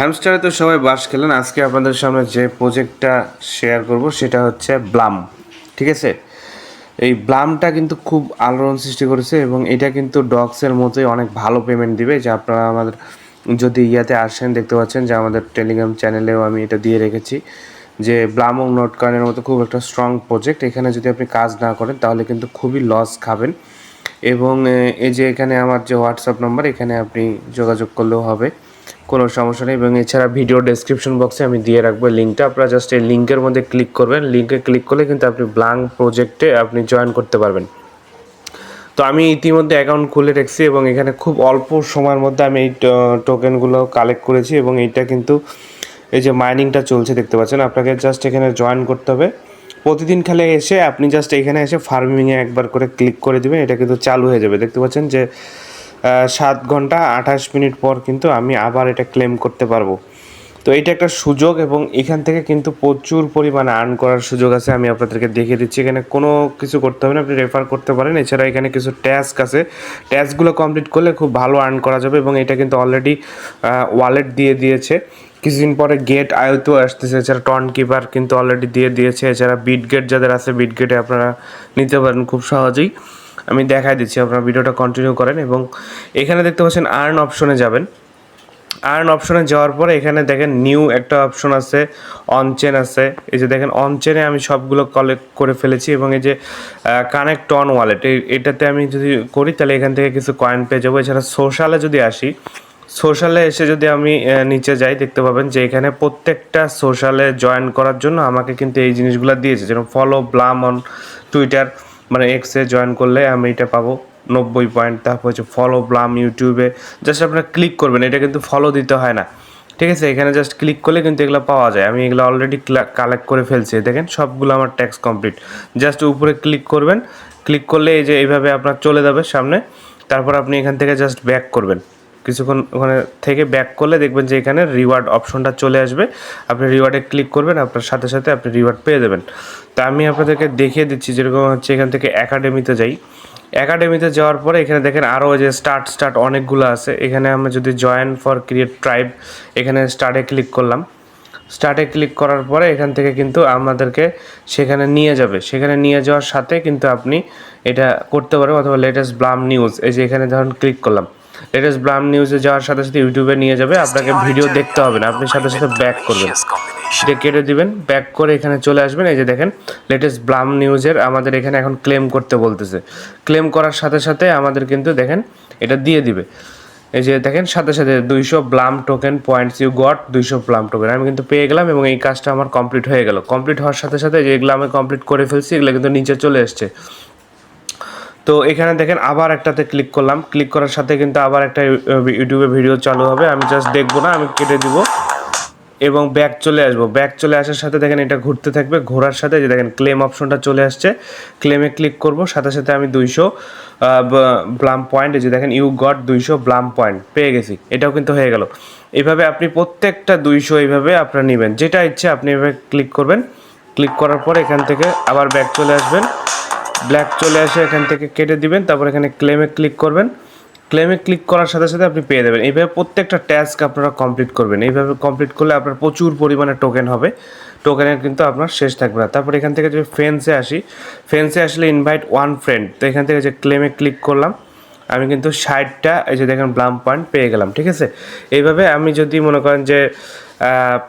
হ্যামস্টারে তো সবাই বাস খেলেন। আজকে আপনাদের সামনে যে প্রজেক্টটা শেয়ার করব, সেটা হচ্ছে ব্লাম। ঠিক আছে? এই ব্লামটা কিন্তু খুব আলোড়ন সৃষ্টি করেছে এবং এটা কিন্তু ডগসের মতোই অনেক ভালো পেমেন্ট দিবে, যে আপনারা আমাদের যদি ইয়াতে আসেন, দেখতে পাচ্ছেন যে আমাদের টেলিগ্রাম চ্যানেলেও আমি এটা দিয়ে রেখেছি যে ব্লাম ও নোট কয়েনের মতো খুব একটা স্ট্রং প্রজেক্ট এখানে যদি আপনি কাজ না করেন, তাহলে কিন্তু খুবই লস খাবেন। এবং এই যে এখানে আমার যে হোয়াটসঅ্যাপ নাম্বার এখানে আপনি যোগাযোগ করলেও হবে। কোনো সমস্যা নেই এবং এছাড়া ভিডিও ডেসক্রিপশন বক্সে আমি দিয়ে রাখব লিঙ্কটা আপনারা জাস্ট এই লিঙ্কের মধ্যে ক্লিক করবেন। লিঙ্কে ক্লিক করলে কিন্তু আপনি ব্লাঙ্ক প্রজেক্টে আপনি জয়েন করতে পারবেন। তো আমি ইতিমধ্যে অ্যাকাউন্ট খুলে রেখেছি এবং এখানে খুব অল্প সময়ের মধ্যে আমি এই টোকেনগুলো কালেক্ট করেছি এবং এইটা কিন্তু এই যে মাইনিংটা চলছে দেখতে পাচ্ছেন। আপনাকে জাস্ট এখানে জয়েন করতে হবে। প্রতিদিন খালি এসে আপনি জাস্ট এখানে এসে ফার্মিংয়ে একবার করে ক্লিক করে দিবেন। এটা কিন্তু চালু হয়ে যাবে। দেখতে পাচ্ছেন যে সাত ঘণ্টা আঠাশ মিনিট পর কিন্তু আমি আবার এটা ক্লেম করতে পারব। তো এটা একটা সুযোগ এবং এখান থেকে কিন্তু প্রচুর পরিমাণে আর্ন করার সুযোগ আছে, আমি আপনাদেরকে দেখিয়ে দিচ্ছি। এখানে কোনো কিছু করতে হবে না, আপনি রেফার করতে পারেন। এছাড়া এখানে কিছু ট্যাস্ক আছে। ট্যাস্কগুলো কমপ্লিট করলে খুব ভালো আর্ন করা যাবে এবং এটা কিন্তু অলরেডি ওয়ালেট দিয়ে দিয়েছে। কিছুদিন পরে গেট আয়তেও আসতেছে। এছাড়া টন কিপার কিন্তু অলরেডি দিয়ে দিয়েছে। এছাড়া বিট গেট যাদের আছে বিট গেটে আপনারা নিতে পারেন খুব সহজেই। আমি দেখাই দিচ্ছি, আপনারা ভিডিওটা কন্টিনিউ করেন এবং এখানে দেখতে পাচ্ছেন আর্ন অপশনে যাবেন। আর্ন অপশনে যাওয়ার পরে এখানে দেখেন নিউ একটা অপশন আছে অন চেন আছে। এই যে দেখেন অন চেনে আমি সবগুলো কালেক্ট করে ফেলেছি এবং এই যে কানেক্ট অন ওয়ালেট এটাতে আমি যদি করি তাহলে এখান থেকে কিছু কয়েন পেয়ে যাব। এছাড়া সোশ্যালে যদি আসি সোশ্যালে এসে যদি আমি নিচে যাই, দেখতে পাবেন যে এখানে প্রত্যেকটা সোশ্যালে জয়েন করার জন্য আমাকে কিন্তু এই জিনিসগুলো দিয়েছে, যেরকম ফলো ব্লাম অন টুইটার মানে এক্সে জয়েন করলে আমি এটা পাবো। নব্বই পয়েন্ট তারপর হচ্ছে ফলো ব্লাম ইউটিউবে জাস্ট আপনারা ক্লিক করবেন, এটা কিন্তু ফলো দিতে হয় না। ঠিক আছে? এখানে জাস্ট ক্লিক করলে কিন্তু এগুলো পাওয়া যায়। আমি এগুলো অলরেডি কালেক্ট করে ফেলছি। দেখেন, সবগুলো আমার ট্যাক্স কমপ্লিট জাস্ট উপরে ক্লিক করবেন। ক্লিক করলে এই যে এইভাবে আপনার চলে যাবে সামনে। তারপর আপনি এখান থেকে জাস্ট ব্যাক করবেন। কিছুক্ষণ ওখানে থেকে ব্যাক করলে দেখবেন যে এখানে রিওয়ার্ড অপশনটা চলে আসবে। আপনি রিওয়ার্ডে ক্লিক করবেন, আপনার সাথে সাথে আপনি রিওয়ার্ড পেয়ে যাবেন। তা আমি আপনাদেরকে দেখিয়ে দিচ্ছি যেরকম হচ্ছে এখান থেকে একাডেমিতে যাই। একাডেমিতে যাওয়ার পরে এখানে দেখেন আরও যে স্টার্ট স্টার্ট অনেকগুলো আছে। এখানে আমরা যদি জয়েন ফর ক্রিয়েট ট্রাইব এখানে স্টার্টে ক্লিক করলাম। স্টার্টে ক্লিক করার পরে এখান থেকে কিন্তু আমাদেরকে সেখানে নিয়ে যাবে। সেখানে নিয়ে যাওয়ার সাথে কিন্তু আপনি এটা করতে পারেন অথবা লেটেস্ট ব্লাম নিউজ এই যে এখানে ধরুন ক্লিক করলাম। লেটেস্ট ব্লাম নিউজে যাওয়ার সাথে সাথে ইউটিউবে নিয়ে যাবে আপনাকে ভিডিও দেখতে হবে না আপনি সাথে সাথে ব্যাক করবেন। এটা কেটে দিবেন ব্যাক করে এখানে চলে আসবেন এই যে দেখেন লেটেস্ট ব্লাম নিউজের আমাদের এখানে এখন ক্লেম করতে বলতেছে। ক্লেম করার সাথে সাথে আমাদের কিন্তু দেখেন এটা দিয়ে দিবে। এই যে দেখেন সাথে সাথে দুইশো Blum token points you got দুইশো ব্লাম টোকেন আমি কিন্তু পেয়ে গেলাম এবং এই কাজটা আমার কমপ্লিট হয়ে গেল। কমপ্লিট হওয়ার সাথে সাথে যেগুলো আমি কমপ্লিট করে ফেলছি এগুলো কিন্তু নিচে চলে এসছে। তো এখানে দেখেন আবার একটাতে ক্লিক করলাম। ক্লিক করার সাথে কিন্তু আবার একটা ইউটিউবে ভিডিও চালু হবে। আমি জাস্ট দেখব না, আমি কেটে দিব। এবং ব্যাক চলে আসব। ব্যাক চলে আসার সাথে দেখেন এটা ঘুরতে থাকবে। ঘোরার সাথে যে দেখেন ক্লেম অপশনটা চলে আসছে। ক্লেমে ক্লিক করব। সাথে সাথে আমি দুইশো ব্লাম পয়েন্ট যে দেখেন ইউ গট দুইশো ব্লাম পয়েন্ট পেয়ে গেছি। এটাও কিন্তু হয়ে গেল। এভাবে আপনি প্রত্যেকটা দুইশো এইভাবে আপনারা নেবেন। যেটা ইচ্ছে আপনি এভাবে ক্লিক করবেন। ক্লিক করার পর এখান থেকে আবার ব্যাক চলে আসবেন। ব্ল্যাক চলে আসে, এখান থেকে কেটে দিবেন, তারপর এখানে ক্লেমে ক্লিক করবেন। ক্লেমে ক্লিক করার সাথে সাথে আপনি পেয়ে দেবেন এইভাবে প্রত্যেকটা ট্যাস্ক আপনারা কমপ্লিট করবেন। এইভাবে কমপ্লিট করলে আপনার প্রচুর পরিমাণে টোকেন হবে। টোকেনের কিন্তু আপনার শেষ থাকবে না। তারপর এখান থেকে যদি ফেন্সে আসি ফেন্সে আসলে ইনভাইট ওয়ান ফ্রেন্ড তো এখান থেকে যে ক্লেমে ক্লিক করলাম আমি কিন্তু ষাটটা, এই যে দেখেন ব্লাম পয়েন্ট পেয়ে গেলাম, ঠিক আছে? এইভাবে আমি যদি মনে করেন যে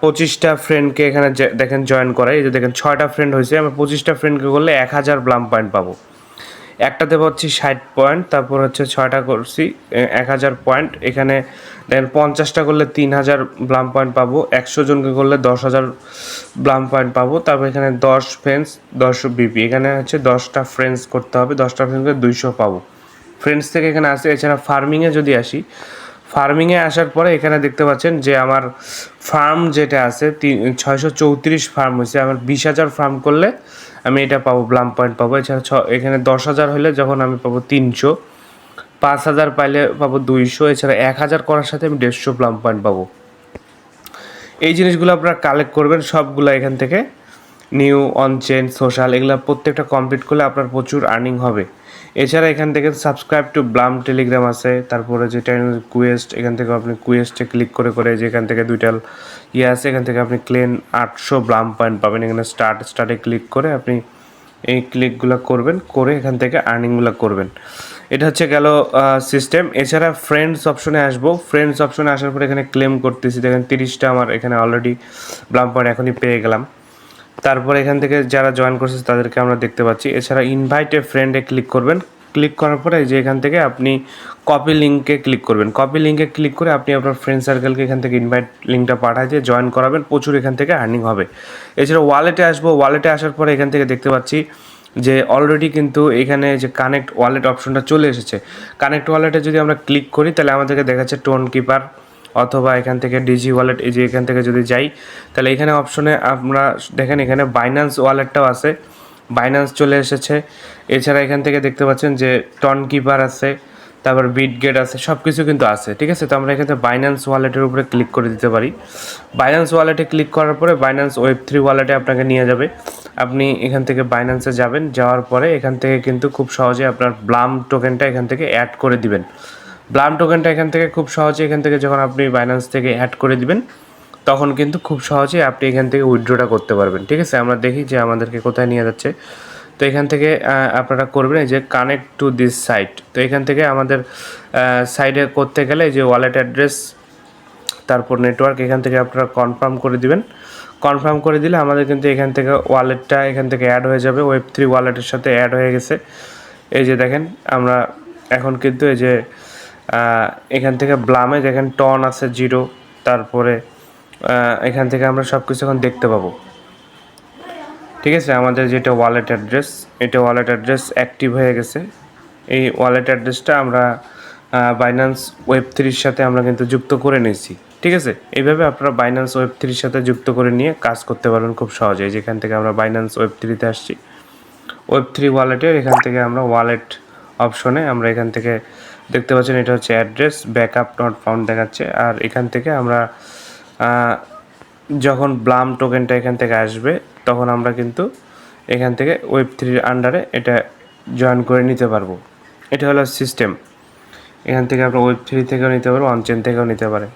পঁচিশটা ফ্রেন্ডকে এখানে দেখেন জয়েন করাই, এই যে দেখেন ছয়টা ফ্রেন্ড হয়েছে, আমি পঁচিশটা ফ্রেন্ডকে করলে এক হাজার ব্লাম পয়েন্ট পাবো। একটাতে পাচ্ছি ষাট পয়েন্ট তারপর হচ্ছে ছয়টা করছি এক হাজার পয়েন্ট এখানে দেখেন পঞ্চাশটা করলে তিন হাজার ব্লাম পয়েন্ট পাবো, একশো জনকে করলে দশ হাজার ব্লাম পয়েন্ট পাবো, তারপর এখানে দশ ফ্রেন্ডস দশ বিপি এখানে হচ্ছে দশটা ফ্রেন্ডস করতে হবে, দশটা ফ্রেন্ডসকে দুইশো পাবো। ফ্রেন্ডস থেকে এখানে আসে, এছাড়া ফার্মিংয়ে যদি আসি ফার্মিংয়ে আসার পরে এখানে দেখতে পাচ্ছেন যে আমার ফার্ম যেটা আছে, তিন, ছয়শো চৌত্রিশ ফার্ম হয়েছে। আমার বিশ হাজার ফার্ম করলে আমি এটা পাবো ব্লাম পয়েন্ট পাবো। এছাড়া ছ, এখানে দশ হাজার হলে যখন আমি পাবো তিনশো, পাঁচ হাজার পাইলে পাবো দুইশো। এছাড়া এক হাজার করার সাথে আমি দেড়শো প্লাম পয়েন্ট পাবো। এই জিনিসগুলো আপনারা কালেক্ট করবেন, সবগুলো এখান থেকে নিউ অন চেন সোশ্যাল এগুলো প্রত্যেকটা কমপ্লিট করলে আপনার প্রচুর আর্নিং হবে। এছাড়া এখান থেকে সাবস্ক্রাইব টু ব্লাম টেলিগ্রাম আছে, তারপরে যেটা কুয়েস্ট এখান থেকে আপনি কুয়েস্টে ক্লিক করে করে যে এখান থেকে দুইটা ইয়ে আছে, এখান থেকে আপনি ক্লেন আটশো ব্লাম পয়েন্ট পাবেন। এখানে স্টার্ট স্টার্টে ক্লিক করে আপনি এই ক্লিকগুলো করবেন, করে এখান থেকে আর্নিংগুলো করবেন। এটা হচ্ছে গেল সিস্টেম এছাড়া ফ্রেন্ডস অপশনে আসব। ফ্রেন্ডস অপশনে আসার পর এখানে ক্লেম করতেছি। দেখেন তিরিশটা আমার এখানে অলরেডি ব্লাম পয়েন্ট এখনই পেয়ে গেলাম। তারপর এখান থেকে যারা জয়েন করছে তাদেরকে আমরা দেখতে পাচ্ছি। এছাড়া ইনভাইট এ ফ্রেন্ডে ক্লিক করবেন। ক্লিক করার পরে যে এখান থেকে আপনি কপি লিঙ্কে ক্লিক করবেন। কপি লিঙ্কে ক্লিক করে আপনি আপনার ফ্রেন্ড সার্কেলকে এখান থেকে ইনভাইট লিঙ্কটা পাঠায় দিয়ে জয়েন করাবেন। প্রচুর এখান থেকে আর্নিং হবে। এছাড়া ওয়ালেটে আসব। ওয়ালেটে আসার পরে এখান থেকে দেখতে পাচ্ছি যে অলরেডি কিন্তু এখানে যে কানেক্ট ওয়ালেট অপশনটা চলে এসেছে। কানেক্ট ওয়ালেটে যদি আমরা ক্লিক করি তাহলে আমাদেরকে দেখাচ্ছে টোন কিপার অথবা এখান থেকে ডিজি ওয়ালেট, এই যে এখান থেকে যদি যাই, তাহলে এখানে অপশনে আমরা দেখেন এখানে বাইন্যান্স ওয়ালেটটাও আছে। বাইন্যান্স চলে এসেছে। এছাড়া এখান থেকে দেখতে পাচ্ছেন যে টন কিপার আছে, তারপর বিট গেট আছে সব কিছু কিন্তু আছে, ঠিক আছে? তো আমরা এখানে বাইন্যান্স ওয়ালেটের উপরে ক্লিক করে দিতে পারি। বাইন্যান্স ওয়ালেটে ক্লিক করার পরে বাইন্যান্স ওয়েব থ্রি ওয়ালেটে আপনাকে নিয়ে যাবে। আপনি এখান থেকে বাইন্যান্সে যাবেন, যাওয়ার পরে এখান থেকে কিন্তু খুব সহজে আপনার ব্লাম টোকেনটা এখান থেকে অ্যাড করে দিবেন। ব্লাম টোকেনটা এখান থেকে খুব সহজে এখান থেকে যখন আপনি বাইন্যান্স থেকে অ্যাড করে দিবেন, তখন কিন্তু খুব সহজে আপনি এখান থেকে উইথড্রটা করতে পারবেন। ঠিক আছে? আমরা দেখি যে আমাদেরকে কোথায় নিয়ে যাচ্ছে। তো এখান থেকে আপনারা করবেন এই যে কানেক্ট টু দিস সাইট তো এখান থেকে আমাদের সাইডে করতে গেলে যে ওয়ালেট অ্যাড্রেস তারপর নেটওয়ার্ক এখান থেকে আপনারা কনফার্ম করে দিবেন। কনফার্ম করে দিলে আমাদের কিন্তু এখান থেকে ওয়ালেটটা এখান থেকে অ্যাড হয়ে যাবে। ওয়েব থ্রি ওয়ালেটের সাথে অ্যাড হয়ে গেছে। এই যে দেখেন, আমরা এখন কিন্তু এই যে এখান থেকে ব্লামে দেখেন টন আছে জিরো তারপরে এখান থেকে আমরা সব কিছু এখন দেখতে পাবো। ঠিক আছে? আমাদের যেটা ওয়ালেট অ্যাড্রেস এটা ওয়ালেট অ্যাড্রেস অ্যাক্টিভ হয়ে গেছে। এই ওয়ালেট অ্যাড্রেসটা আমরা বাইন্যান্স ওয়েব থ্রির সাথে আমরা কিন্তু যুক্ত করে নিয়েছি। ঠিক আছে? এইভাবে আপনারা বাইন্যান্স ওয়েব থ্রির সাথে যুক্ত করে নিয়ে কাজ করতে পারবেন খুব সহজেই যেখান থেকে আমরা বাইন্যান্স ওয়েব থ্রিতে আসছি। ওয়েব থ্রি ওয়ালেটের এখান থেকে আমরা ওয়ালেট অপশনে আমরা এখান থেকে দেখতে পাচ্ছেন, এটা হচ্ছে অ্যাড্রেস ব্যাকআপ নট ফাউন্ড দেখাচ্ছে। আর এখান থেকে আমরা যখন ব্লাম টোকেনটা এখান থেকে আসবে, তখন আমরা কিন্তু এখান থেকে ওয়েব থ্রির আন্ডারে এটা জয়েন করে নিতে পারব। এটা হলো সিস্টেম এখান থেকে আমরা ওয়েব থ্রি থেকেও নিতে পারব অনচেন থেকেও নিতে পারেন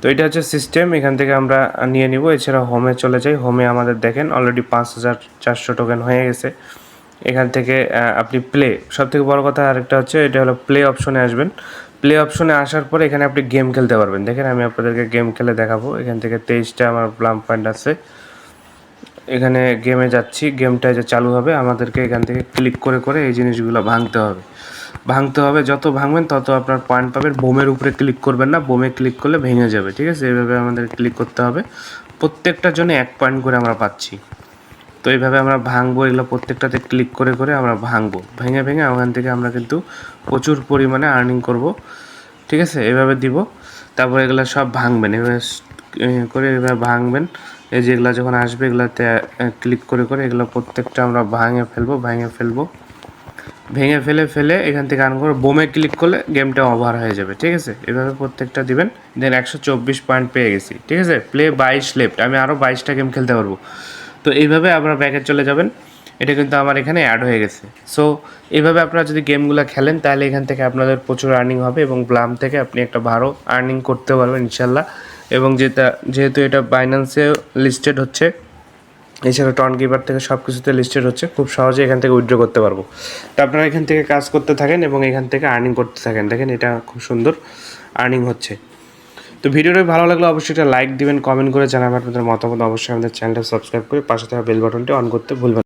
তো এটা হচ্ছে সিস্টেম এখান থেকে আমরা নিয়ে নিব। এছাড়া হোমে চলে যাই। হোমে আমাদের দেখেন অলরেডি পাঁচ হাজার চারশো টোকেন হয়ে গেছে। এখান থেকে আপনি প্লে সব থেকে বড় কথা আরেকটা হচ্ছে, এটা হলো প্লে অপশনে আসবেন। প্লে অপশনে আসার পরে এখানে আপনি গেম খেলতে পারবেন। দেখেন, আমি আপনাদেরকে গেম খেলে দেখাবো। এখান থেকে তেইশটা আমার প্লাম পয়েন্ট আছে। এখানে গেমে যাচ্ছি। গেমটা যে চালু হবে, আমাদেরকে এখান থেকে ক্লিক করে করে এই জিনিসগুলো ভাঙতে হবে। ভাঙতে হবে, যত ভাঙবেন তত আপনার পয়েন্ট পাবেন। বোমের উপরে ক্লিক করবেন না। বোমে ক্লিক করলে ভেঙে যাবে, ঠিক আছে? এইভাবে আমাদের ক্লিক করতে হবে। প্রত্যেকটার জন্য এক পয়েন্ট করে আমরা পাচ্ছি। তো এইভাবে আমরা ভাঙবো, এগুলো প্রত্যেকটাতে ক্লিক করে করে আমরা ভাঙবো। ভেঙে ভেঙে ওখান থেকে আমরা কিন্তু প্রচুর পরিমাণে আর্নিং করব। ঠিক আছে? এভাবে দিব। তারপর এগুলো সব ভাঙবেন। এভাবে করে এভাবে ভাঙবেন। এই যে এগুলো যখন আসবে, এগুলোতে ক্লিক করে করে এগুলো প্রত্যেকটা আমরা ভাঙে ফেলব, ভেঙে ফেলব। ভেঙে ফেলে ফেলে এখান থেকে আন করে বোমে ক্লিক করলে গেমটা ওভার হয়ে যাবে। ঠিক আছে? এভাবে প্রত্যেকটা দিবেন। দেন একশো চব্বিশ পয়েন্ট পেয়ে গেছি। ঠিক আছে? প্লে বাইশ লেফট আমি আরও বাইশটা গেম খেলতে পারব। তো এইভাবে আপনারা ব্যাকে চলে যাবেন। এটা কিন্তু আমার এখানে অ্যাড হয়ে গেছে। সো এইভাবে আপনারা যদি গেমগুলো খেলেন, তাহলে এখান থেকে আপনাদের প্রচুর আর্নিং হবে এবং ব্লাম থেকে আপনি একটা ভালো আর্নিং করতে পারবেন ইনশাল্লাহ এবং যেটা, যেহেতু এটা বাইন্যান্সে লিস্টেড হচ্ছে, এছাড়া টন গিভার থেকে সব কিছুতে লিস্টেড হচ্ছে, খুব সহজে এখান থেকে উইথড্র করতে পারব। তো আপনারা এখান থেকে কাজ করতে থাকেন এবং এখান থেকে আর্নিং করতে থাকেন। দেখেন এটা খুব সুন্দর আর্নিং হচ্ছে। ভিডিওটা ভালো লাগলে অবশ্যই একটা লাইক দিবেন কমেন্ট করে জানাবেন আপনাদের মতামত অবশ্যই আমাদের চ্যানেলটা সাবস্ক্রাইব করে পাশে থাকা বেল বাটনটি অন করতে ভুলবেন।